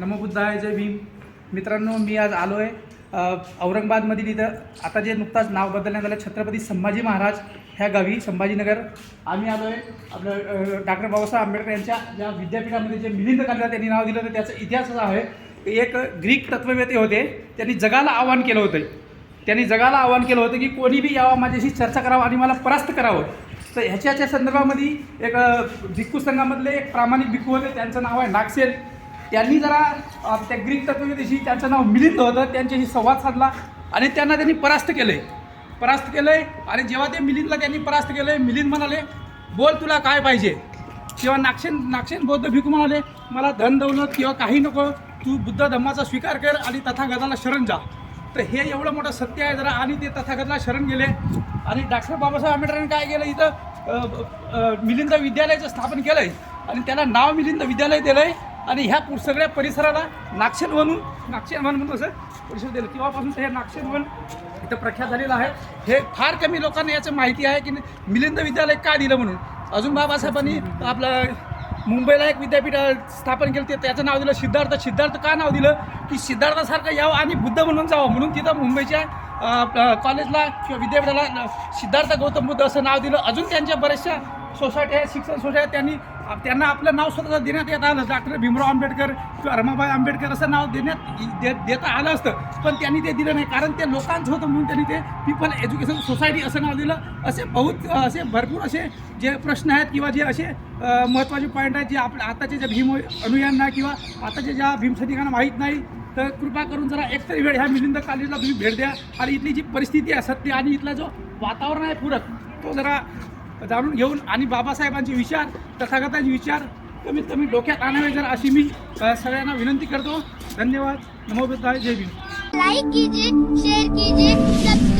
नमोबुद्धाय जय भीम. मित्रांनो मी आज आलो आहे औरंगाबादमधील इथं. आता जे नुकताच नाव बदलण्यात आलं छत्रपती संभाजी महाराज ह्या गावी संभाजीनगर. आम्ही आलो आहे आपलं डॉक्टर बाबासाहेब आंबेडकर यांच्या ज्या विद्यापीठामध्ये जे मिलिंद कालव्या त्यांनी नाव दिलं तर त्याचा इतिहास असा आहे एक ग्रीक तत्ववेते होते त्यांनी जगाला आव्हान केलं होतं. त्यांनी जगाला आव्हान केलं होतं की कोणी बी यावं माझ्याशी चर्चा करावं आणि मला परास्त करावं. तर ह्याच्याच्या संदर्भामध्ये एक भिक्खू संघामधले एक प्रामाणिक भिक्खू होते त्यांचं नाव आहे नागसेन. त्यांनी जरा त्या ग्रीक तत्ववेदीशी त्यांचं नाव मिलिंद होतं त्यांच्याशी संवाद साधला आणि त्यांना त्यांनी परास्त केलं आहे परास्त केलं आहे आणि जेव्हा ते मिलिंदला त्यांनी परास्त केलं आहे मिलिंद म्हणाले बोल तुला काय पाहिजे? किंवा नाक्षेन नाक्षेन बौद्ध भिकू म्हणाले मला धन दौलत किंवा काही नको तू बुद्ध धम्माचा स्वीकार कर आणि तथागताला शरण जा. तर हे एवढं मोठं सत्य आहे जरा आणि ते तथागतला शरण गेले. आणि डॉक्टर बाबासाहेब आंबेडकरांनी काय केलं इथं? मिलिंद विद्यालयाचं स्थापन केलं आहे आणि त्याला नाव मिलिंद विद्यालय दिलं आहे आणि ह्या पु- सगळ्या परिसराला नागशेन म्हणून नागशेन वन म्हणून असं परिसर दिलं. तेव्हापासून हे नागशेन वन इथं प्रख्यात झालेलं आहे. हे फार कमी लोकांना याचं माहिती आहे की मिलिंद विद्यालय का दिलं म्हणून? अजून बाबासाहेबांनी आपलं मुंबईला एक विद्यापीठ स्थापन केलं ते त्याचं नाव दिलं. सिद्धार्थ सिद्धार्थ का नाव दिलं? की सिद्धार्थासारखं यावं आणि बुद्ध म्हणून जावं. म्हणून तिथं मुंबईच्या कॉलेजला किंवा विद्यापीठाला सिद्धार्थ गौतम बुद्ध असं नाव दिलं. अजून त्यांच्या बऱ्याचशा सोसायटी आहेत शिक्षण सोसायटी त्यांनी त्यांना आपलं नाव स्वतः देण्यात येत आलं. डॉक्टर भीमराव आंबेडकर किंवा रमाबाई आंबेडकर असं नाव देण्यात दे देता आलं असतं. पण त्यांनी ते दिलं नाही. कारण ते लोकांचं होतं म्हणून त्यांनी ते पीपल एज्युकेशन सोसायटी असं नाव दिलं. असे बहुत असे भरपूर असे जे प्रश्न आहेत किंवा जे असे महत्त्वाचे पॉईंट आहेत जे आपल्या आताच्या ज्या भीम अनुयांना किंवा आताच्या ज्या भीमसैनिकांना माहीत नाही तर कृपा करून जरा एक तरी वेळ ह्या मिलिंद कॉलेजला तुम्ही भेट द्या. आणि इथली जी परिस्थिती आहे सत्य आणि इथला जो वातावरण आहे पूरक तो जरा जाणून घेऊन आणि बाबासाहेबांचे विचार तथागतांचे विचार कमीत कमी डोक्यात आणावे जर अशी मी सगळ्यांना विनंती करतो. धन्यवाद. नमोबद्दल जय भीम. लाईक कीजिए शेअर कीजिए